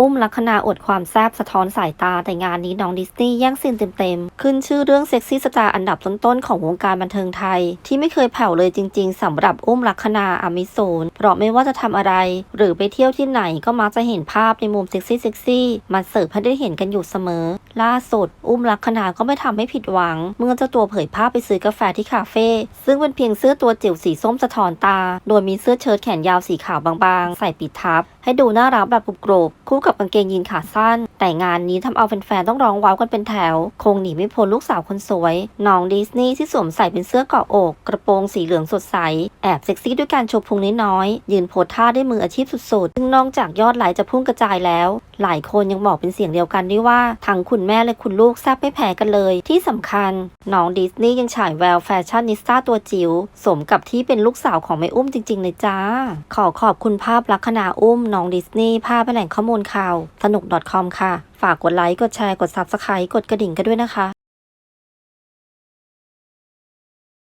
อุ้มลัคนาอดความแซบสะท้อนสายตาแต่งานนี้น้องดิสนีย์แย่งซีนเต็มๆ ขึ้นชื่อเรื่องเซ็กซี่สตาร์อันดับต้นๆ ของวงการบันเทิงไทย ที่ไม่เคยแผ่วเลยจริงๆสำหรับอุ้มลัคนาอามิโซนเพราะไม่ว่าจะทำอะไร หรือไปเที่ยวที่ไหนก็มักจะเห็นภาพในมุมเซ็กซี่เซ็กซี่มาเสิร์ฟให้ได้เห็นกันอยู่เสมอ ล่าสุด อุ้มลัคนาก็ไม่ทำให้ผิดหวัง เมื่อเจ้าตัวเผยภาพไปซื้อกาแฟที่คาเฟ่ซึ่งเป็นเพียงเสื้อตัวจิ๋วสีส้มสะท้อนตา โดยมีเสื้อเชิ้ตแขนยาวสีขาวบางๆ ใส่ปิดทับ ให้ดูน่ารักแบบกรุบๆคู่กับกางเกงยีนขาสั้น แต่งานนี้ทำเอาแฟนๆต้องร้องว้าวกันเป็นแถว คงหนีไม่พ้นลูกสาวคนสวย น้องดิสนีย์ที่สวมใส่เป็นเสื้อเกาะอก กระโปรงสีเหลืองสดใส แอบเซ็กซี่ด้วยการโชว์พุงน้อยๆยืนโพสท่าด้วยมืออาชีพสุดๆ ซึ่งนอกจากยอดไลค์จะพุ่งกระจายแล้ว หลายคนยังบอกเป็นเสียงเดียวกันด้วยว่าทั้งคุณแม่และคุณลูกแซ่บไม่แพ้กันเลย ที่สำคัญ น้องดิสนีย์ยังฉายแววแฟชั่นนิสต้าตัวจิ๋วสมกับที่เป็นลูกสาวของแม่อุ้มจริงๆเลยจ้า ขอขอบคุณภาพลักษณะอุ้มน้องดิสนีย์ภาพแหล่งข้อมูลข่าวสนุก .com ค่ะฝากกดไลค์ กดแชร์ กด Subscribe กดกระดิ่งกันด้วยนะคะ